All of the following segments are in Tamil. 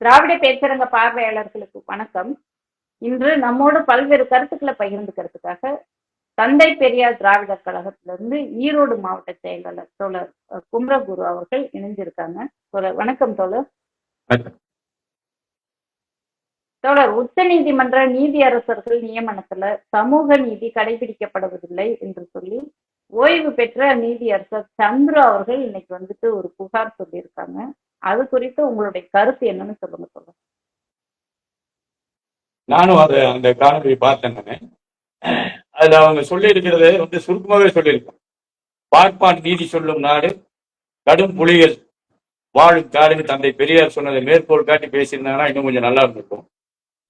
திராவிட பேச்சரங்க பார்வையாளர்களுக்கு வணக்கம். இன்று நம்மோடு பல்வேறு கருத்துக்களை பகிர்ந்துக்கிறதுக்காக தந்தை பெரியார் திராவிடர் கழகத்திலிருந்து ஈரோடு மாவட்ட செயலாளர் தோழர் குமரகுரு அவர்கள் இணைஞ்சிருக்காங்க. தோழர் வணக்கம் தோழர். தோழர் உச்ச நீதிமன்ற நீதியரசர்கள் நியமனத்துல சமூக நீதி கடைபிடிக்கப்படுவதில்லை என்று சொல்லி ஓய்வு பெற்ற நீதியரசர் சந்துரு அவர்கள் இன்னைக்கு வந்துட்டு ஒரு புகார் சொல்லியிருக்காங்க. அது குறித்து உங்களுடைய கருத்து என்னன்னு சொல்லுங்க சொல்லுங்க. நானும் அதை அந்த காணொலி பார்த்தேன் நானு. அதுல அவங்க சொல்லி இருக்கிறது வந்து சுருக்கமாவே சொல்லியிருக்கோம் பார்ப்பான் நீதி சொல்லும் நாடு கடும் புலிகள் வாழும் காடுன்னு தந்தை பெரியார் சொன்னதை மேற்கோள் காட்டி பேசியிருந்தாங்கன்னா இன்னும் கொஞ்சம் நல்லா இருந்திருக்கும்.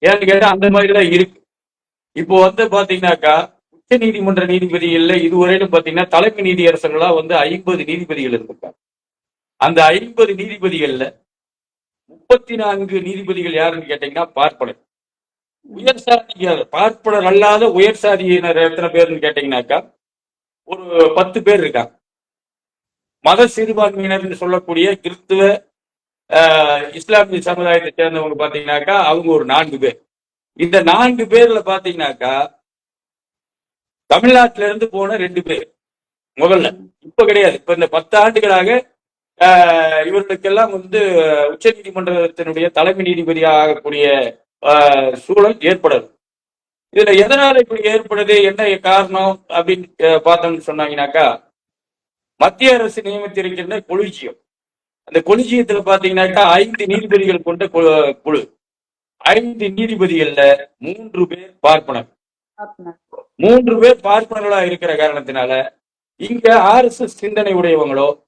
ஏன்னு கேட்டால் அந்த மாதிரி தான் இருக்கு. இப்போ வந்து பாத்தீங்கன்னாக்கா உச்ச நீதிமன்ற நீதிபதிகள்ல இதுவரையிலும் பாத்தீங்கன்னா தலைமை நீதியரசர்களா வந்து ஐம்பது நீதிபதிகள் இருந்திருக்காங்க. அந்த ஐம்பது நீதிபதிகள்ல முப்பத்தி நான்கு நீதிபதிகள் யாருன்னு கேட்டீங்கன்னா பார்ப்பனர். உயர் சாதியார் பார்ப்பனர் அல்லாத உயர் சாதியினர் எத்தனை பேர்னு கேட்டீங்கன்னாக்கா ஒரு பத்து பேர் இருக்காங்க. மத சிறுபான்மையினர்னு சொல்லக்கூடிய கிறிஸ்துவ ஆஹ், இஸ்லாமிய சமுதாயத்தை சேர்ந்தவங்க பாத்தீங்கன்னாக்கா அவங்க ஒரு நான்கு பேர். இந்த நான்கு பேர்ல பாத்தீங்கன்னாக்கா தமிழ்நாட்டில இருந்து போன ரெண்டு பேர். முதல்ல. இப்ப கிடையாது. இப்ப இந்த பத்து ஆண்டுகளாக இவர்களுக்கெல்லாம் வந்து உச்ச நீதிமன்றத்தினுடைய தலைமை நீதிபதி ஆகக்கூடிய சூழல் ஏற்படுது இதுல எதனால இப்படி ஏற்படுது? என்ன காரணம்? அப்படின்னு பார்த்தோம்னு சொன்னாங்கன்னாக்கா மத்திய அரசு நியமித்திருக்கின்ற கொலிஜியம். அந்த கொலிஜியத்துல பாத்தீங்கன்னாக்கா ஐந்து நீதிபதிகள் கொண்ட குழு- ஐந்து நீதிபதிகள்ல மூன்று பேர் பார்ப்பனர். மூன்று பேர் பார்ப்பனர்களா இருக்கிற காரணத்தினால இங்க ஆர்எஸ்எஸ் சிந்தனை உடையவங்களோ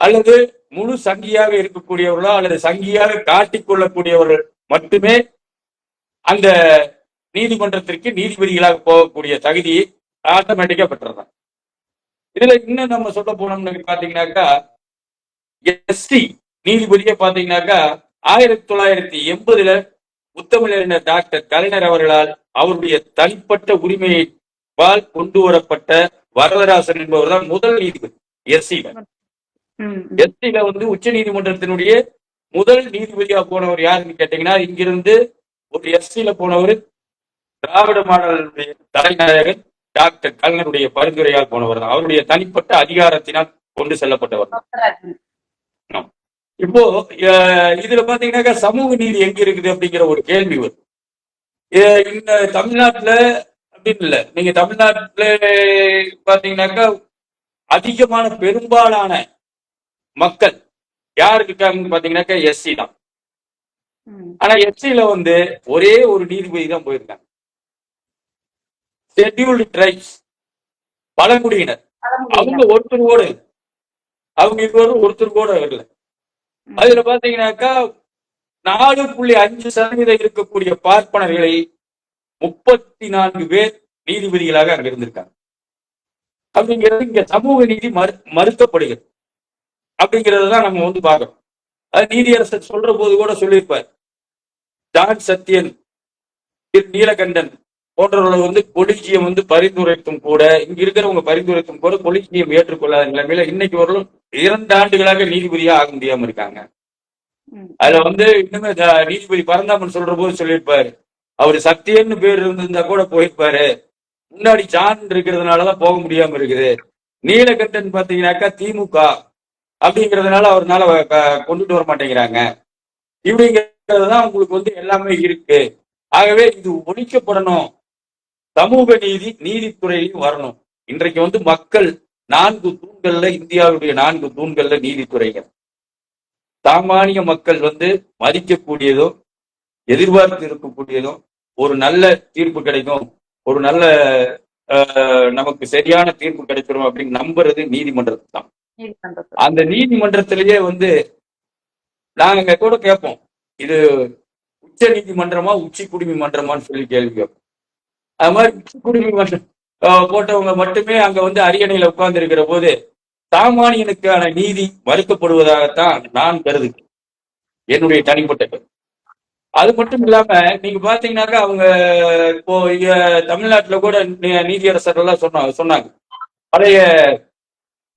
அல்லது முழு சங்கியாக இருக்கக்கூடியவர்களோ அல்லது சங்கியாக காட்டிக் கொள்ளக்கூடியவர்கள் மட்டுமே அந்த நீதிமன்றத்திற்கு நீதிபதிகளாக போகக்கூடிய தகுதியை ஆட்டோமேட்டிக்கா பெற்றதான் இதுல இன்னும் நம்ம சொல்ல போனோம்னு பாத்தீங்கன்னாக்கா எஸ்டி நீதிபதியை பாத்தீங்கன்னாக்கா ஆயிரத்தி தொள்ளாயிரத்தி எண்பதுல முத்தமிழறிஞர் டாக்டர் கலைஞர் அவர்களால் அவருடைய தனிப்பட்ட உரிமையை பால் கொண்டு வரப்பட்ட வரதராசன் என்பவர் தான் முதல் நீதிபதி எஸ்சி எஸ்சியில வந்து உச்ச நீதிமன்றத்தினுடைய முதல் நீதிபதியா போனவர் யாருன்னு கேட்டீங்கன்னா இங்கிருந்து ஒரு எஸ்சியில போனவர் திராவிட மாடலுடைய தலைநாயகன் டாக்டர் கலைஞருடைய பரிந்துரையால் போனவர் தான். அவருடைய தனிப்பட்ட அதிகாரத்தினால் கொண்டு செல்லப்பட்டவர் பாப்பராஜன். இப்போ இதுல பாத்தீங்கன்னாக்கா சமூக நீதி எங்க இருக்குது அப்படிங்கிற ஒரு கேள்வி வரும். இந்த தமிழ்நாட்டுல அப்படின்னு இல்ல. நீங்க தமிழ்நாட்டுல பாத்தீங்கன்னாக்கா அதிகமான பெரும்பாலான மக்கள். யார் இருக்காங்கன்னு பாத்தீங்கன்னாக்கா எஸ்சி தான். ஆனா எஸ்சியில வந்து ஒரே ஒரு நீதிபதி தான் போயிருக்காங்க. ஷெட்யூல்டு ட்ரைப்ஸ் பழங்குடியினர். அவங்க ஒருத்தர் கூட. அவங்க இதுவரை ஒருத்தர் கூட ம். அதுல பாத்தீங்கன்னாக்கா நாலு புள்ளி அஞ்சு சதவீதம் இருக்கக்கூடிய பார்ப்பனர்களை முப்பத்தி நான்கு பேர் நீதிபதிகளாக அங்க இருந்திருக்காங்க. அப்படிங்கிறது இங்க சமூக நீதி மறு மறுக்கப்படுகிறது. அப்படிங்கறத தான் நம்ம வந்து பார்க்கணும். அது நீதியரசர் சொல்ற போது கூட சொல்லியிருப்பார். ஜான் சத்யன் திரு நீலகண்டன் போன்றவர்கள் வந்து கொலிஜியம் வந்து பரிந்துரைத்தும் கூட இங்க இருக்கிறவங்க பரிந்துரைத்தும் கூட கொலிஜியம் ஏற்றுக்கொள்ளாத நிலைமையில இன்னைக்கு வரலும் இரண்டு ஆண்டுகளாக நீதிபதியா ஆக முடியாம இருக்காங்க. அதுல வந்து இன்னுமே நீதிபதி பரந்தாமன் சொல்ற போது சொல்லியிருப்பாரு. அவர் சத்தியன்னு பேர் இருந்திருந்தா கூட போயிருப்பாரு. முன்னாடி ஜான் இருக்கிறதுனாலதான் போக முடியாம இருக்குது. நீலகண்டன் பாத்தீங்கன்னாக்கா திமுக. அப்படிங்கிறதுனால அவர்னால கொண்டுட்டு வர மாட்டேங்கிறாங்க. இப்படிங்கிறதுதான் உங்களுக்கு வந்து எல்லாமே இருக்கு. ஆகவே இது ஒழிக்கப்படணும். சமூக நீதி நீதித்துறையிலையும் வரணும். இன்றைக்கு வந்து மக்கள் நான்கு தூண்கள்ல இந்தியாவுடைய நான்கு தூண்கள்ல நீதித்துறைகள். சாமானிய மக்கள் வந்து மதிக்கக்கூடியதும் எதிர்பார்த்து இருக்கக்கூடியதும் ஒரு நல்ல தீர்ப்பு கிடைக்கும். ஒரு நல்ல நமக்கு சரியான தீர்ப்பு கிடைச்சிடும் அப்படின்னு நம்புறது நீதிமன்றத்துக்கு தான். அந்த நீதிமன்றத்திலேயே வந்து நாங்க கூட கேட்போம் இது உச்ச நீதிமன்றமா உச்சி குடிமை மன்றமான்னு சொல்லி கேள்வி கேட்போம் அது மாதிரி உச்சி குடிமை மன்றம் போட்டவங்க மட்டுமே அங்க வந்து அரியணையில உட்கார்ந்து இருக்கிற போது சாமானியனுக்கான நீதி மறுக்கப்படுவதாகத்தான் நான் கருதுகிறேன். என்னுடைய தனிப்பட்ட கருத்து. அது மட்டும் இல்லாம நீங்க பாத்தீங்கன்னாக்கா அவங்க இப்போ தமிழ்நாட்டுல கூட நீதியரசர்கள்லாம் எல்லாம் சொன்னாங்க சொன்னாங்க. பழைய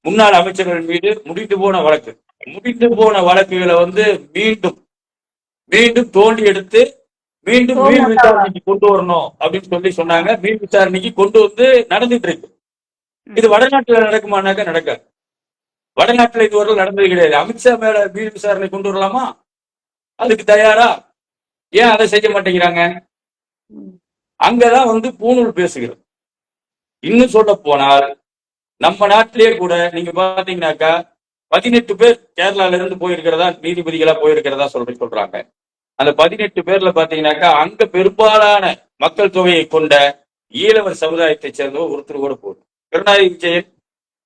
முன்னாள் அமைச்சர்கள் மீது முடிந்து போன வழக்கு. முடிந்து போன வழக்குகளை வந்து மீண்டும் மீண்டும் தோண்டி எடுத்து மீண்டும் மீள் மொத்தமா. விசாரணைக்கு கொண்டு வரணும் அப்படின்னு சொல்லி சொன்னாங்க. மீள் விசாரணைக்கு கொண்டு வந்து நடந்துட்டு இருக்கு. இது வடநாட்டுல நடக்குமானாக்கா நடக்காது. வடநாட்டுல இதுவரை நடந்தது கிடையாது. அமித்ஷா மேல மீள் விசாரணை கொண்டு வரலாமா? அதுக்கு தயாரா? ஏன் அதை செய்ய மாட்டேங்கிறாங்க. அங்கதான் வந்து பூணூல் பேசுகிறது. இன்னும் சொல்ல போனால் நம்ம நாட்டிலேயே கூட நீங்க பாத்தீங்கன்னாக்கா பதினெட்டு பேர் கேரளால இருந்து போயிருக்கிறதா நீதிபதிகளா போயிருக்கிறதா சொல்ற சொல்றாங்க. அந்த பதினெட்டு பேர்ல பாத்தீங்கன்னாக்கா அங்க பெரும்பாலான மக்கள் தொகையை கொண்ட ஈழவர் சமுதாயத்தை சேர்ந்த ஒருத்தர் கூட போதும் கருணாநிதி விஜயன்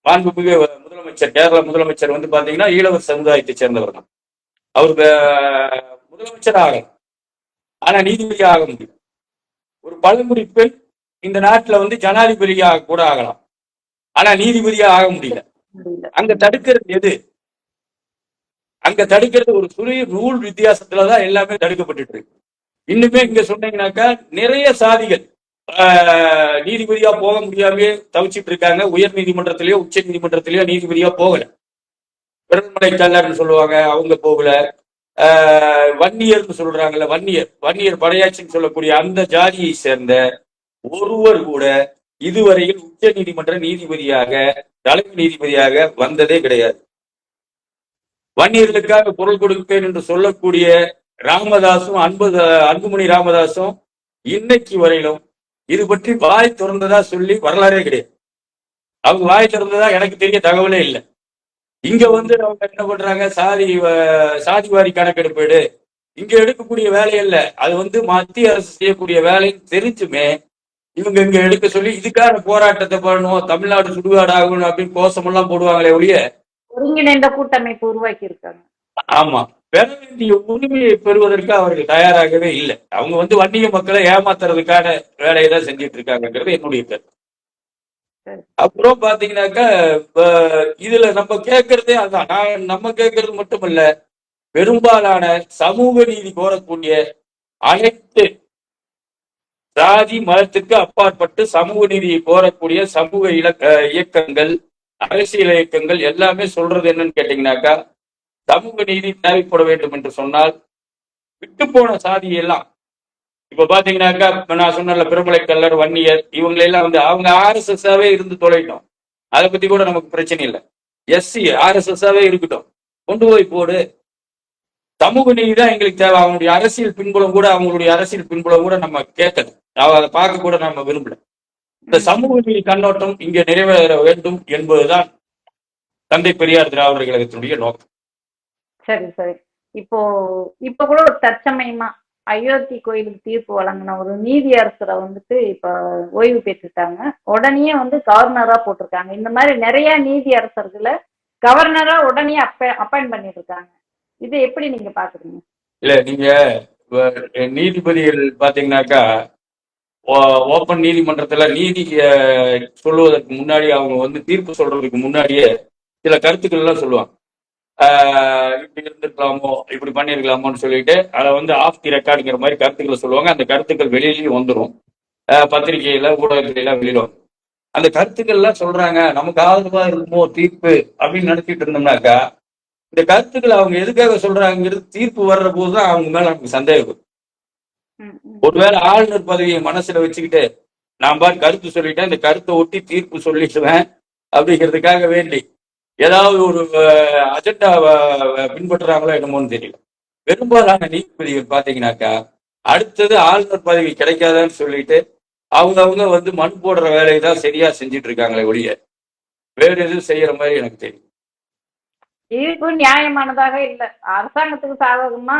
மாண்புமிகு முதலமைச்சர் கேரள முதலமைச்சர் வந்து பாத்தீங்கன்னா ஈழவர் சமுதாயத்தை சேர்ந்தவர் தான். அவர் முதலமைச்சர் ஆகலாம் ஆனா நீதிபதி ஆக முடியும் ஒரு பழங்குடி பெண் இந்த நாட்டுல வந்து ஜனாதிபதியாக கூட ஆகலாம். ஆனா நீதிபதியா ஆக முடியல. அங்க தடுக்கிறது எது? அங்க தடுக்கிறது ஒரு சுரிய ரூல் வித்தியாசத்துலதான் எல்லாமே தடுக்கப்பட்டுட்டு இருக்கு. இன்னுமே இங்க சொன்னீங்கன்னாக்கா நிறைய சாதிகள் நீதிபதியா போக முடியாமலே தவிச்சிட்டு இருக்காங்க. உயர் நீதிமன்றத்திலயோ உச்ச நீதிமன்றத்திலயோ நீதிபதியா போகல. கல்லர்னு சொல்லுவாங்க அவங்க போகல. ஆஹ், வன்னியர்னு சொல்றாங்கல்ல வன்னியர். வன்னியர் படையாட்சின்னு சொல்லக்கூடிய அந்த ஜாதியை சேர்ந்த ஒருவர் கூட இதுவரையில் உச்ச நீதிமன்ற நீதிபதியாக தலைமை நீதிபதியாக வந்ததே கிடையாது. வன்னியர்களுக்காக குரல் கொடுப்பேன் என்று சொல்லக்கூடிய ராமதாசும் அன்பு அன்புமணி ராமதாசும் இன்னைக்கு வரையிலும் இது பற்றி வாய் திறந்ததா சொல்லி வரலாறே கிடையாது. அவங்க வாய் திறந்ததா எனக்கு தெரிய தகவலே இல்லை. இங்க வந்து அவங்க என்ன பண்றாங்க? சாதி வ- சாதிவாரி கணக்கெடுப்பீடு. இங்க எடுக்கக்கூடிய வேலை இல்லை. அது வந்து மத்திய அரசு செய்யக்கூடிய வேலைன்னு தெரிஞ்சுமே இவங்க இங்க எடுக்க சொல்லி இதுக்கான போராட்டத்தை பண்ணணும் தமிழ்நாடு சுடுகாடு ஆகணும் அப்படின்னு கோஷமெல்லாம் போடுவாங்களே ஒழிய ஒருங்கிணைந்த கூட்டமைப்பு உருவாக்கி இருக்காங்க ஆமா. பெற வேண்டிய உரிமையை பெறுவதற்கு அவர்கள் தயாராகவே இல்லை. அவங்க வந்து வன்னிய மக்களை ஏமாத்துறதுக்கான வேலையை தான் செஞ்சுட்டு இருக்காங்கங்கிறது என்னுடைய கருத்து. அப்புறம் பாத்தீங்கன்னாக்கா இதுல நம்ம கேட்கறதே அதான். நான் நம்ம கேட்கறது மட்டுமல்ல பெரும்பாலான சமூக நீதி கோரக்கூடிய அனைத்து சாதி மதத்துக்கு அப்பாற்பட்டு சமூக நீதியை கோரக்கூடிய சமூக இலக்க இயக்கங்கள் அரசியல் இயக்கங்கள் எல்லாமே சொல்றது என்னன்னு கேட்டீங்கன்னாக்கா சமூக நீதி தேவைப்பட வேண்டும் என்று சொன்னால் விட்டு போன சாதி எல்லாம் இப்ப பாத்தீங்கன்னாக்கா நான் சொன்ன பிரபலை கல்லர் வன்னியர் இவங்க எல்லாம் வந்து அவங்க ஆர்எஸ்எஸ்ஸாவே இருந்து தொலைட்டோம் அதை பத்தி கூட நமக்கு பிரச்சனை இல்லை. எஸ்சி ஆர்எஸ்எஸ்ஸாவே இருக்கட்டும். கொண்டு போய் போடு. சமூக நீதி தான் எங்களுக்கு தேவை. அவங்களுடைய அரசியல் பின்புலம் கூட அவங்களுடைய அரசியல் பின்புலம் கூட நம்ம கேட்கல அதை பார்க்க கூட நம்ம விரும்பல. இந்த சமூக நீதி கண்ணோட்டம் இங்கே நிறைவேற வேண்டும் என்பதுதான் தந்தை பெரியார் திராவிடர் கழகத்தினுடைய நோக்கம். சரி சரி. இப்போ இப்ப கூட ஒரு தற்சமயமா அயோத்தி கோயிலுக்கு தீர்ப்பு வழங்கின ஒரு நீதி அரசரை வந்துட்டு இப்ப ஓய்வு பெற்றுட்டாங்க. உடனே வந்து கவர்னரா போட்டிருக்காங்க. இந்த மாதிரி நிறைய நீதி அரசர்களை கவர்னரா உடனே அப்ப அப்பாயிண்ட் பண்ணிட்டு இருக்காங்க. இது எப்படி நீங்க பாக்குறீங்க? இல்ல நீங்க நீதிபதிகள் பாத்தீங்கன்னாக்கா ஓப்பன் நீதிமன்றத்துல நீதி சொல்லுவதற்கு முன்னாடி அவங்க வந்து தீர்ப்பு சொல்றதுக்கு முன்னாடியே சில கருத்துக்கள் எல்லாம் சொல்லுவாங்க. ஆஹ், இப்படி இருந்திருக்கலாமோ இப்படி பண்ணிருக்கலாமோன்னு சொல்லிட்டு அதை வந்து ஆஃப் தி ரெக்கார்டுங்கிற மாதிரி கருத்துக்களை சொல்லுவாங்க. அந்த கருத்துக்கள் வெளியிலயும் வந்துடும் பத்திரிகையில ஊடகத்துல எல்லாம் வெளியில அந்த கருத்துக்கள் எல்லாம் சொல்றாங்க நமக்கு ஆதரவா இருக்குமோ தீர்ப்பு அப்படின்னு நினைச்சிட்டு இருந்தோம்னாக்கா இந்த கருத்துக்களை அவங்க எதுக்காக சொல்றாங்கிறது தீர்ப்பு வர்ற போதுதான் அவங்க மேல நமக்கு சந்தேகம். ஒருவேளை ஆளுநர் பதவியை மனசுல வச்சுக்கிட்டு நான் பாட்டு கருத்து சொல்லிட்டேன் இந்த கருத்தை ஒட்டி தீர்ப்பு சொல்லிடுவேன் அப்படிங்கிறதுக்காக வேண்டி ஏதாவது ஒரு அஜெண்டா பின்பற்றுறாங்களோ என்னமோன்னு தெரியல. பெரும்பாலான நீதிபதிகள் பாத்தீங்கன்னாக்கா அடுத்தது ஆளுநர் பதவி கிடைக்காதான்னு சொல்லிட்டு அவங்க அவங்க வந்து மண் போடுற வேலையை தான் சரியா செஞ்சுட்டு இருக்காங்களே ஒழிய வேற எதுவும் செய்யற மாதிரி எனக்கு தெரியும். தீர்ப்பு நியாயமானதாக இல்லை. அரசாங்கத்துக்கு சாதகமா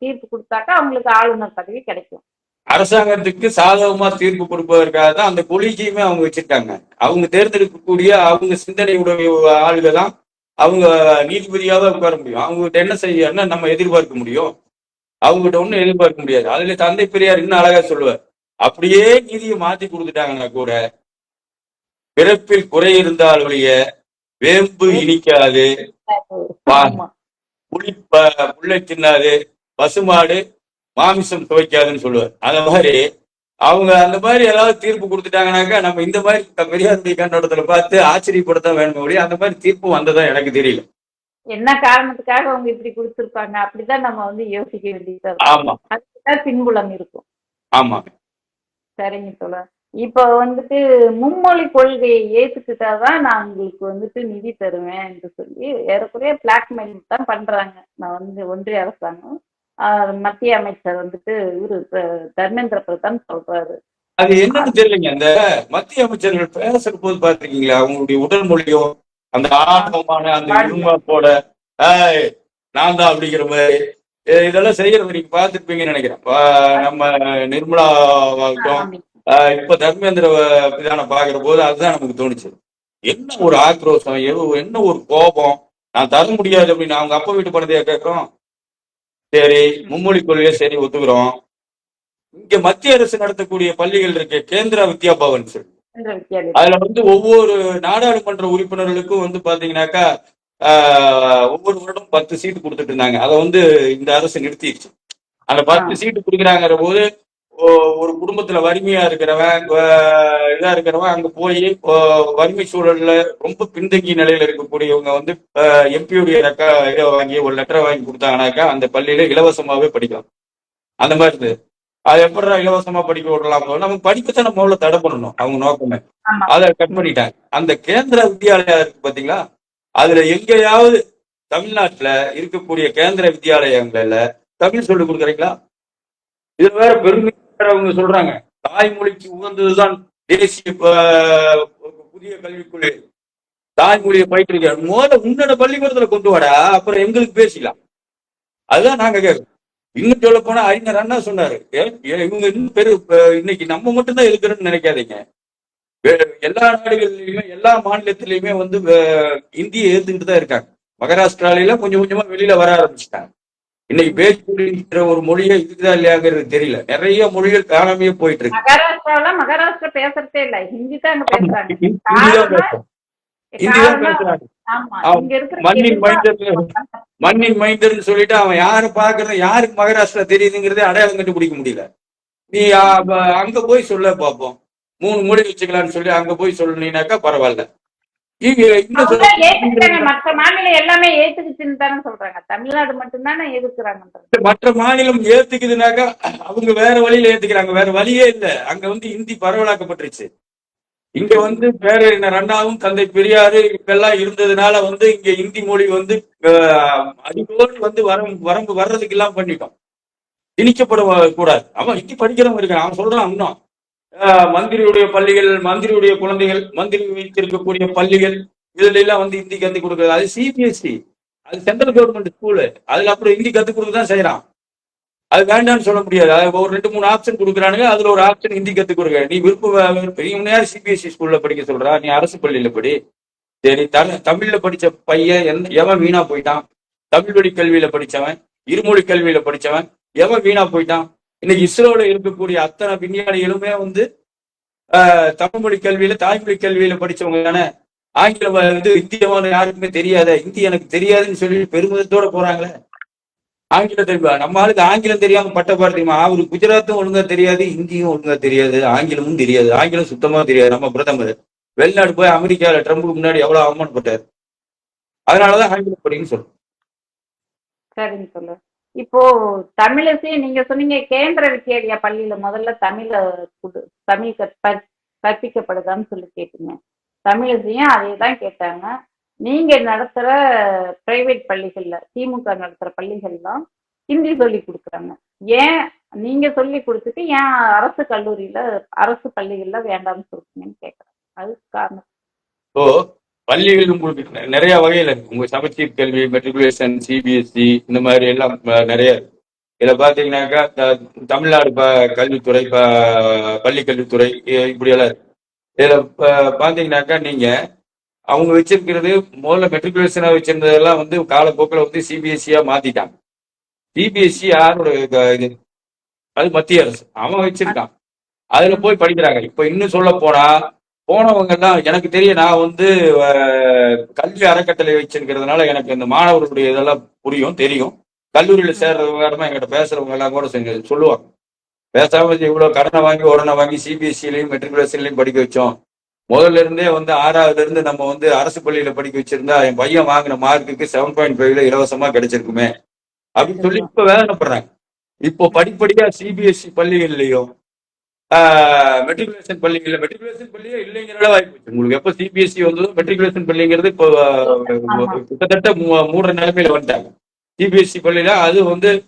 தீர்ப்பு கொடுத்தாக்கா அவங்களுக்கு ஆளுநர் பதவி கிடைக்கும். அரசாங்கத்துக்கு சாதகமா தீர்ப்பு கொடுப்பதற்காக தான் அந்த கொலிஜியுமே அவங்க வச்சிருக்காங்க. அவங்க தேர்ந்தெடுக்கக்கூடிய அவங்க சிந்தனையுடைய ஆளுக தான் அவங்க நீதிபதியாக உட்கார முடியும். அவங்ககிட்ட என்ன செய்யணும்னா நம்ம எதிர்பார்க்க முடியும்? அவங்ககிட்ட ஒன்றும் எதிர்பார்க்க முடியாது. அதுல தந்தை பெரியார் இன்னும் அழகா சொல்லுவார். அப்படியே நீதியை மாத்தி கொடுத்துட்டாங்கன்னா கூட பிறப்பில் குறை இருந்தால் ஒழிய வேம்பு இனிக்காது. வா. ஆமா. புளி ப- புல்லை தின்னாது பசுமாடு மாமிசம் துவைக்காதுன்னு சொல்லுவார். அந்த மாதிரி அவங்க அந்த மாதிரி ஏதாவது தீர்ப்பு கொடுத்துட்டாங்கன்னாக்கா நம்ம இந்த மாதிரி பெரியாருடைய கண்ணோட்டத்துல பார்த்து ஆச்சரியப்படத்தான் வேணுமே ஒழிய அந்த மாதிரி தீர்ப்பு வந்ததா எனக்கு தெரியல. என்ன காரணத்துக்காக அவங்க இப்படி கொடுத்துருப்பாங்க? அப்படிதான் நம்ம வந்து யோசிக்க வேண்டியதா ஆமா. அதுக்குதான் பின்புலம் இருக்கும். ஆமா. சரிங்க தோழர். இப்போ வந்துட்டு மும்மொழி கொள்கையை ஏத்துக்கிட்டாதான் நான் உங்களுக்கு வந்துட்டு நிதி தருவேன் என்று சொல்லி ஏறக்குறைய பிளாக்மெயில் தான் பண்றாங்க. நான் வந்து ஒன்றிய அரசாங்கம் மத்திய அமைச்சர் வந்துட்டு இவரு தர்மேந்திர பிரதான் சொல்றாரு. அது என்னன்னு தெரியலங்க. அந்த மத்திய அமைச்சர்கள் பேசுற போது பாத்திருக்கீங்களா அவங்களுடைய உடல் மொழியோ அந்த ஆணவமான அந்த இருமாப்போட "ஏய், நான் தான் அப்படிங்கிற மாதிரி இதெல்லாம் செய்யறது நீங்க பார்த்திருப்பீங்கன்னு நினைக்கிறேன். நம்ம நிர்மலா ஆகட்டும் இப்ப தர்மேந்திர பிதான பாக்குற போது அதுதான் நமக்கு தோணுச்சு. என்ன ஒரு ஆக்ரோஷம் என்ன ஒரு கோபம்? நான் தர முடியாது அப்படின்னு அவங்க அப்பா வீட்டு பணத்தையா கேட்கிறோம். சரி மும்மொழி கொள்கையை சரி ஒத்துக்கிறோம். இங்க மத்திய அரசு நடத்தக்கூடிய பள்ளிகள் இருக்கு கேந்திரா வித்யா பவன் சொல்லி வித்தியாலயம் அதுல வந்து ஒவ்வொரு நாடாளுமன்ற உறுப்பினர்களுக்கும் வந்து பாத்தீங்கன்னாக்கா ஆஹ், ஒவ்வொரு வருடம் பத்து சீட்டு கொடுத்துட்டு இருந்தாங்க. அதை வந்து இந்த அரசு நிறுத்திடுச்சு. அந்த பத்து சீட்டு கொடுக்குறாங்கிற போது ஒரு குடும்பத்துல வறுமையா இருக்கிறவன் இதா இருக்கிறவன் அங்க போய் வறுமை சூழல்ல ரொம்ப பின்தங்கிய நிலையில இருக்கக்கூடியவங்க வந்து எம்பியுடைய ரெக்கா இதை வாங்கி ஒரு லெட்டரை வாங்கி கொடுத்தாங்கனாக்கா அந்த பள்ளியில இலவசமாவே படிக்கலாம். அந்த மாதிரி இருந்தது. அது எப்படா இலவசமா படிக்க விடலாம் நமக்கு படிக்கத்தான் நம்ம முதல்ல தடை பண்ணணும் அவங்க நோக்கமே. அதை கட் பண்ணிட்டாங்க. அந்த கேந்திர வித்யாலயா இருக்கு பாத்தீங்களா? அதுல எங்கேயாவது தமிழ்நாட்டுல இருக்கக்கூடிய கேந்திர வித்யாலயங்கள்ல தமிழ் சொல்லி கொடுக்குறீங்களா? இது வேற பெருமை அவங்க சொல்றாங்க. தாய்மொழிக்கு உகந்ததுதான் தேசிய புதிய கல்விக் கொள்கை தாய்மொழியை பயிற்றுவிக்க முதல்ல உன்னோட பள்ளிக்கூடத்துல கொண்டு வாடா அப்புறம் எங்களுக்கு பேசிக்கலாம் அதுதான் நாங்க கேட்கறோம். இன்னும் சொல்ல போனா அறிஞர் அண்ணா சொன்னாரு. ஏ- இவங்க இன்னும் பெரு இன்னைக்கு நம்ம மட்டும்தான் இருக்கிறோம்னு நினைக்காதீங்க. எல்லா நாடுகள்லயுமே எல்லா மாநிலத்திலயுமே வந்து இந்தியை ஏத்துக்கிட்டு தான் இருக்காங்க. மகாராஷ்டிராலையில கொஞ்சம் கொஞ்சமா வெளியில வர ஆரம்பிச்சுட்டாங்க. இன்னைக்கு பேச்சு ஒரு மொழியே இருக்குதா இல்லையாங்கிறது தெரியல. நிறைய மொழிகள் காணாமையே போயிட்டு இருக்கு மகாராஷ்டிரால மகாராஷ்டிரா பேசுறதே இல்ல. ஹிந்தி தான் பேசுறாங்க. ஹிந்தி தான் பேசுறாங்க. மண்ணின் மைந்தர் மண்ணின் மைந்தர்னு சொல்லிட்டு அவன் யாரு பாக்குறது யாருக்கு மகாராஷ்டிரா தெரியுதுங்கிறதே அடையாளம் கண்டுபிடிக்க முடியல. நீ அங்க போய் சொல்ல பார்ப்போம் மூணு மொழி வச்சுக்கலாம்னு சொல்லி அங்க போய் சொல்லினாக்கா பரவாயில்ல. மற்ற மாநிலம் எல்லாமே ஏத்துக்குச்சுன்னு தானே சொல்றாங்க. தமிழ்நாடு மட்டும்தானே எதிர்க்கிறாங்க மற்ற மாநிலம் ஏத்துக்குதுனாக்கா அவங்க வேற வழியில ஏத்துக்கிறாங்க. வேற வழியே இல்ல. அங்க வந்து இந்தி பரவலாக்கப்பட்டுருச்சு. இங்க வந்து பேர அண்ணாவும் தந்தை பெரியாரு இதெல்லாம் இருந்ததுனால வந்து இங்க இந்தி மொழி வந்து அடிக்கோடு வந்து வரம் வரம்பு வர்றதுக்கு எல்லாம் பண்ணிட்டோம். திணிக்கப்பட கூடாது. அவன் ஹிந்தி படிக்கிறவங்க இருக்கான். அவன் சொல்றான் இன்னும். மந்திரியுடைய பள்ளிகள் மந்திரியுடைய குழந்தைகள் மந்திரி வைத்திருக்கக்கூடிய பள்ளிகள் இதுல எல்லாம் வந்து ஹிந்தி கத்து கொடுக்குறது. அது சிபிஎஸ்சி அது சென்ட்ரல் கவர்மெண்ட் ஸ்கூலு அதுல அப்புறம் ஹிந்தி கத்து கொடுக்க தான் செய்யறான். அது வேண்டாம்னு சொல்ல முடியாது. ஒரு ரெண்டு மூணு ஆப்ஷன் கொடுக்குறானுங்க. அதுல ஒரு ஆப்ஷன் ஹிந்தி கத்து கொடுங்க. நீ விருப்ப விருப்ப- சிபிஎஸ்சி ஸ்கூல்ல படிக்க சொல்றா? நீ அரசு பள்ளியில படி. சரி தமிழ் தமிழ்ல படிச்ச பையன் எவன் வீணா போயிட்டான்? தமிழ் வழி கல்வியில படிச்சவன் இருமொழி கல்வியில படிச்சவன் எவன் வீணா போயிட்டான்? இன்னைக்கு இஸ்ரோல இருக்கக்கூடிய அத்தனை விஞ்ஞானிகளுமே வந்து தமிழ் மொழி கல்வியில தாய்மொழி கல்வியில படிச்சவங்க தானே ஆங்கிலம் வந்து இது இந்தியமான யாருக்குமே தெரியாத? இந்தி எனக்கு தெரியாதுன்னு சொல்லி பெருமிதத்தோட போறாங்களே? ஆங்கிலம் தெரியுமா? நம்ம ஆளுக்கு ஆங்கிலம் தெரியாம பட்டப்பாடு தெரியுமா? அவரு குஜராத்தும் ஒழுங்கா தெரியாது இந்தியும் ஒழுங்கா தெரியாது ஆங்கிலமும் தெரியாது ஆங்கிலம் சுத்தமா தெரியாது நம்ம பிரதமர். வெளிநாடு போய் அமெரிக்கால ட்ரம்புக்கு முன்னாடி எவ்வளவு அவமானப்பட்டார்? அதனாலதான் ஆங்கிலம் படின்னு சொல்றோம். சரிங்க சொல்லு இப்போ தமிழிசை நீங்க சொன்னீங்க கேந்திர வித்யாலயா பள்ளியில முதல்ல தமிழ குடு- தமிழ் கற்பிக்கப்படுதான்னு சொல்லி கேட்டீங்க. தமிழிசையும் அதே தான் கேட்டாங்க. நீங்க நடத்துற பிரைவேட் பள்ளிகள்ல திமுக நடத்துற பள்ளிகள்லாம் ஹிந்தி சொல்லி கொடுக்குறாங்க. ஏன் நீங்க சொல்லி கொடுத்துட்டு ஏன் அரசு கல்லூரியில அரசு பள்ளிகள்ல வேண்டாம்னு சொல்றீங்கன்னு கேக்குறாங்க. அதுக்கு காரணம். பள்ளிகள் உங்களுக்கு நிறைய வகையில் இருக்கு. உங்க சமச்சீர் கல்வி மெட்ரிகுலேஷன் சிபிஎஸ்சி இந்த மாதிரி எல்லாம் நிறைய இருக்கு. இதில் பார்த்தீங்கன்னாக்கா த- தமிழ்நாடு ப- கல்வித்துறை ப- பள்ளி கல்வித்துறை இப்படியெல்லாம் இருக்கு. இதில் பார்த்தீங்கன்னாக்கா நீங்கள் அவங்க வச்சிருக்கிறது முதல்ல மெட்ரிகுலேஷனாக வச்சிருந்ததெல்லாம் வந்து காலப்போக்கில் வந்து சிபிஎஸ்சியாக மாற்றிட்டாங்க சிபிஎஸ்சி யாரோட இது? அது மத்திய அரசு. அவன் வச்சிருக்கான். அதில் போய் படிக்கிறாங்க. இப்போ இன்னும் சொல்ல போனால் போனவங்க எல்லாம் எனக்கு தெரியும் நான் வந்து கல்வி அறக்கட்டளை வச்சிருக்கிறதுனால எனக்கு இந்த மாணவர்களுடைய இதெல்லாம் புரியும் தெரியும். கல்லூரியில சேர்றது விவகாரமா எங்கிட்ட பேசுறவங்க எல்லாம் கூட செஞ்சு சொல்லுவாங்க. பேசாம இவ்வளவு கடனை வாங்கி உடனே வாங்கி சிபிஎஸ்சிலையும் மெட்ரிகுலேஷன்லையும் படிக்க வச்சோம். முதல்ல இருந்தே வந்து ஆறாவதுல இருந்து நம்ம வந்து அரசு பள்ளியில படிக்க வச்சிருந்தா என் பையன் வாங்கின மார்க்குக்கு செவன் பாயிண்ட் ஃபைவ்ல இலவசமா கிடைச்சிருக்குமே. அப்படின்னு சொல்லி இப்ப வேதனைப்படுறாங்க. இப்போ படிப்படியா சிபிஎஸ்சி பள்ளிகள்லயும் மெட்ரிகுலேஷன் பள்ளிகள்ல மெட்ரிகுலேஷன் பள்ளியே இல்லைங்கிற வாய்ப்பு உங்களுக்கு எப்போ சிபிஎஸ்இ வந்ததோ மெட்ரிகுலேஷன் பள்ளிங்கிறது இப்போ. கிட்டத்தட்ட மூ- மூடுற நிலைமையில வந்துட்டாங்க. சிபிஎஸ்இ பள்ளியில அது வந்து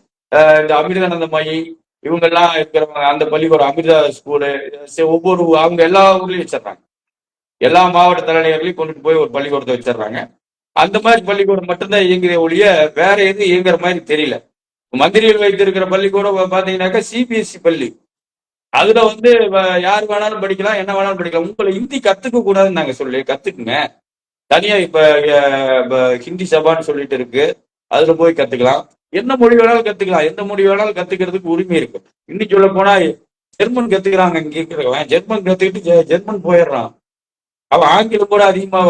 இந்த அமிர்தானந்தமயி இவங்கெல்லாம் இருக்கிறவங்க அந்த பள்ளிக்கூடம் அமிர்தா ஸ்கூலு ஒவ்வொரு அவங்க எல்லா ஊர்லயும் வச்சிடுறாங்க. எல்லா மாவட்ட தலைநகர்லயும் கொண்டுட்டு போய் ஒரு பள்ளிக்கூடத்தை வச்சிடுறாங்க. அந்த மாதிரி பள்ளிக்கூடம் மட்டும்தான் இயங்குதே ஒழிய வேற எதுவும் இயங்குற மாதிரி தெரியல. மந்திரிகள் வைத்திருக்கிற பள்ளிக்கூடம் பாத்தீங்கன்னாக்கா சிபிஎஸ்இ பள்ளி. அதுல வந்து வ- யார் வேணாலும் படிக்கலாம் என்ன வேணாலும் படிக்கலாம். உங்களை ஹிந்தி கத்துக்க கூடாதுன்னு நாங்க சொல்லி கத்துக்குங்க. தனியா இப்ப ஹிந்தி சபான்னு சொல்லிட்டு இருக்கு. அதுல போய் கத்துக்கலாம். என்ன மொழி வேணாலும் கத்துக்கலாம். எந்த மொழி வேணாலும் கத்துக்கிறதுக்கு உரிமை இருக்கு. இன்னும் சொல்ல போனா ஜெர்மன் கத்துக்கிறாங்க இங்க இருக்கிறவன். ஜெர்மன் கத்துக்கிட்டு ஜெ- ஜெர்மன் போயிடுறான். அவன் ஆங்கிலம் கூட அதிகமா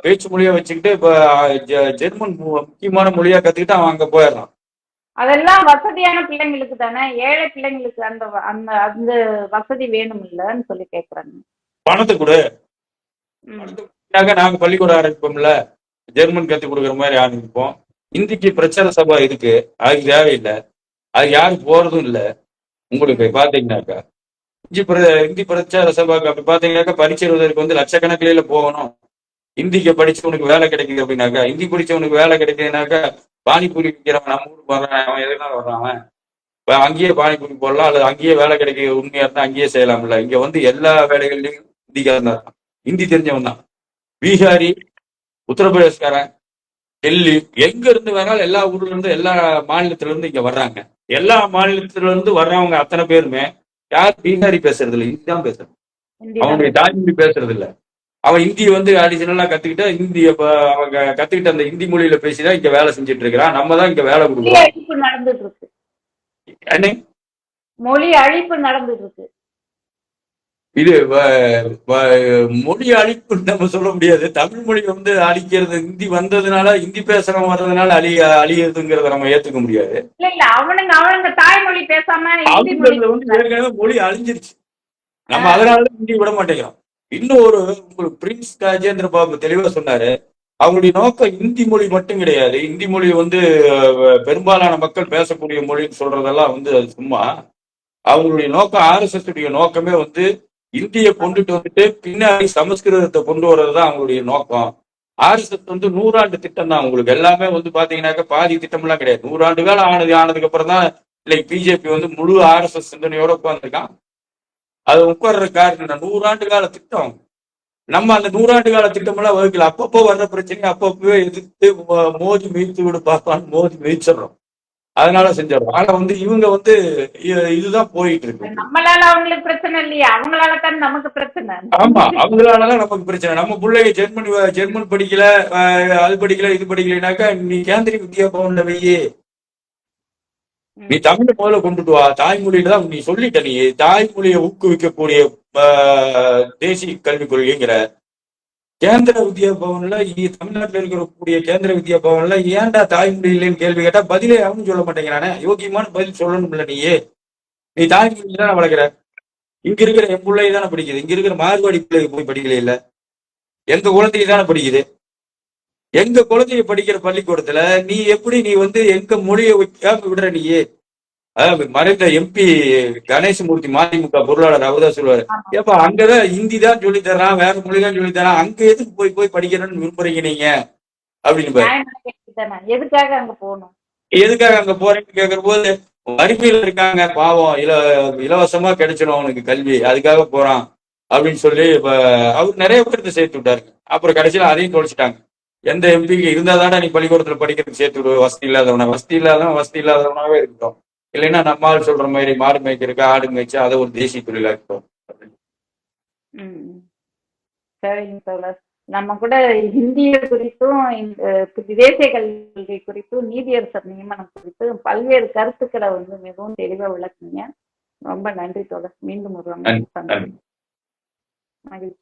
பேச்சு மொழியா வச்சுக்கிட்டு இப்ப ஜெ- ஜெர்மன் மு- முக்கியமான மொழியா கத்துக்கிட்டு அவன் அங்க போயிடுறான். அதெல்லாம் வசதியான பிள்ளைங்களுக்கு தானே? ஏழை பிள்ளைங்களுக்கு அந்த அந்த அந்த வசதி வேணும் இல்லன்னு சொல்லி கேக்குறாங்க. பணத்தை கொடு. நாங்க பள்ளிக்கூடம் ஆரம்பிப்போம்ல. ஜெர்மன் கத்து கொடுக்குற மாதிரி ஆரம்பிப்போம். இந்திக்கு பிரச்சார சபா இருக்கு. அது தேவையில்லை. அது யாரும் போறதும் இல்லை. உங்களுக்கு பாத்தீங்கன்னாக்கா. இந்தி பிர இந்தி பிரச்சார சபாக்கு அப்படி பாத்தீங்கன்னாக்கா பரீட்சை எழுதுறதுக்கு வந்து லட்சக்கணக்கில போகணும். இந்திக்கு படிச்சு உனக்கு வேலை கிடைக்குது அப்படின்னாக்கா இந்தி படிச்சவனுக்கு வேலை கிடைக்குதுனாக்கா பானிபூரி விற்கிறவன் நம்ம ஊருக்கு வர்றான் அவன் எதுனா வர்றான் அங்கேயே பானிபூரி போடலாம் அல்லது அங்கேயே வேலை கிடைக்க உண்மையா இருந்தா அங்கேயே செய்யலாம்ல. இங்க வந்து எல்லா வேலைகள்லயும் இந்திக்காரன் தான் ஹிந்தி தெரிஞ்சவன் தான். பீகாரி உத்தரப்பிரதேஷ்காரன் டெல்லி எங்க இருந்து வேணாலும் எல்லா ஊர்ல இருந்து எல்லா மாநிலத்துல இருந்து இங்க வர்றாங்க. எல்லா மாநிலத்துல இருந்து வர்றவங்க அத்தனை பேருமே யார்? பீகாரி பேசுறது இல்ல ஹிந்தி தான் பேசுறது. அவனுடைய தாய்மொழி பேசுறது இல்ல. அவன் ஹிந்தி வந்து அடிஷனலா கத்துக்கிட்டா ஹிந்தி அப்ப அவங்க கத்துக்கிட்ட அந்த ஹிந்தி மொழியில பேசிதான் இங்க வேலை செஞ்சுட்டு இருக்கிறான் நம்ம தான் இங்க வேலை மொழி கொடுக்குறோம். அழிப்பு நடந்துட்டு இருக்கு அண்ணே, மொழி அழிப்பு நடந்துட்டு இருக்கு இது மொழி அழிப்பு நம்ம சொல்ல முடியாது. தமிழ் மொழி வந்து அழிக்கிறது ஹிந்தி வந்ததுனால ஹிந்தி பேசுறவங்க வர்றதுனால அழி அழியுதுங்கிறத நம்ம ஏத்துக்க முடியாது. இல்ல இல்ல அவனுங்க அவனுங்க தாய்மொழி பேசாம வந்து ஏற்கனவே மொழி அழிஞ்சிருச்சு. நம்ம அதனால ஹிந்தி விட மாட்டேங்கிறோம். இன்னொரு உங்களுக்கு பிரின்ஸ் ராஜேந்திர பாபு தெளிவா சொன்னாரு. அவங்களுடைய நோக்கம் இந்தி மொழி மட்டும் கிடையாது. இந்தி மொழி வந்து பெரும்பாலான மக்கள் பேசக்கூடிய மொழின்னு சொல்றதெல்லாம் வந்து அது சும்மா. அவங்களுடைய நோக்கம் ஆர்எஸ்எஸ் உடைய நோக்கமே வந்து இந்தியை கொண்டுட்டு வந்துட்டு பின்னாடி சமஸ்கிருதத்தை கொண்டு வர்றது தான் அவங்களுடைய நோக்கம். ஆர்எஸ்எஸ் வந்து நூறாண்டு திட்டம் தான் உங்களுக்கு. எல்லாமே வந்து பாத்தீங்கன்னாக்க பாதி திட்டம்லாம் கிடையாது. நூறாண்டு காலம் ஆனது ஆனதுக்கு அப்புறம் தான் இல்லை பிஜேபி வந்து முழு ஆர்எஸ்எஸ் சிந்தனையோட உட்காந்துருக்கான் அது உட்கார்ற காரணம்? நூறாண்டு கால திட்டம். நம்ம அந்த நூறாண்டு கால திட்டம் எல்லாம் வகுக்கல. அப்பப்போ வர்ற பிரச்சனை அப்பப்போ எதிர்த்து மோதி மீத்து விடு பார்ப்பான்னு மோதி மீச்சிடுறோம் அதனால செஞ்சிடறோம். ஆனா வந்து இவங்க வந்து இதுதான் போயிட்டு இருக்கு. நம்மளால அவங்களுக்கு பிரச்சனை இல்லையா. அவங்களால தான் நமக்கு பிரச்சனை. ஆமா அவங்களாலதான் நமக்கு பிரச்சனை. நம்ம பிள்ளைங்க ஜெர்மன் ஜெர்மன் படிக்கல அது படிக்கல இது படிக்கலைனாக்கா நீ கேந்திரிய வித்யா பவன்ல வையே. நீ தமிழ் முதல்ல கொண்டுட்டு வா. தாய்மொழியில தான் நீ சொல்லிட்ட நீ. தாய்மொழியை ஊக்குவிக்கக்கூடிய ஆஹ், தேசிய கல்விக் கொள்கைங்கிற கேந்திர வித்யா பவன்ல தமிழ்நாட்டில் இருக்கக்கூடிய கேந்திர வித்யா பவன்ல ஏன்டா தாய்மொழி இல்லைன்னு கேள்வி கேட்டா பதிலே அவனு சொல்ல மாட்டேங்கிறானே. யோகியமான பதில் சொல்லணும்ல நீயே நீ தாய்மொழி தானே வளர்க்குற? இங்க இருக்கிற என் பிள்ளை தானே படிக்குது. இங்க இருக்கிற மார்வாடி பிள்ளைக்கு போய் படிக்கல இல்ல எங்க குழந்தைய தானே படிக்குது? எங்க குழந்தைய படிக்கிற பள்ளிக்கூடத்துல நீ எப்படி நீ வந்து எங்க மொழியை விடுற நீயே அதாவது மறைந்த எம்பி கணேசமூர்த்தி மதிமுக பொருளாளர் அவர்தான் சொல்லுவாரு. ஏப்பா அங்கதான் ஹிந்தி தான் சொல்லி தர்றான் வேற மொழி தான் சொல்லி தரான் அங்க எதுக்கு போய் போய் படிக்கணும்னு விரும்புறீங்க நீங்க? அப்படின்னு. எதுக்காக அங்க போகணும்? எதுக்காக அங்க போறேன்னு கேக்குற போது வறுமையில இருக்காங்க பாவம் இல இலவசமா கிடைச்சிடும் அவனுக்கு கல்வி அதுக்காக போறான் அப்படின்னு சொல்லி இப்ப அவர் நிறைய பேருக்கு சேர்த்து விட்டாரு. அப்புறம் கடைசியில அதையும் தொலைச்சிட்டாங்க. எந்த எம்பிக்கு இருந்தாதானே நீ பள்ளிக்கூடத்துல படிக்கிறதுக்கு சேர்த்து விடு வசதி இல்லாதவன? வசதி இல்லாதவன் வசதி இல்லாதவனாவே இருக்கட்டும். இல்லைன்னா நம்ம ஆள் சொல்ற மாதிரி மாடு மேய்க்கிறதுக்கு ஆடு மேய்ச்சு அதை ஒரு தேசிய தொழிலா இருக்கட்டும். ம். சரிங்க தோழர். நம்ம கூட இந்திய குறித்தும் இந்த தேசிய கல்வி குறித்தும் நீதியரசர் நியமனம் குறித்தும் பல்வேறு கருத்துக்களை வந்து மிகவும் தெளிவா விளக்குனீங்க. ரொம்ப நன்றி தோழர். மீண்டும் ஒரு. மகிழ்ச்சி.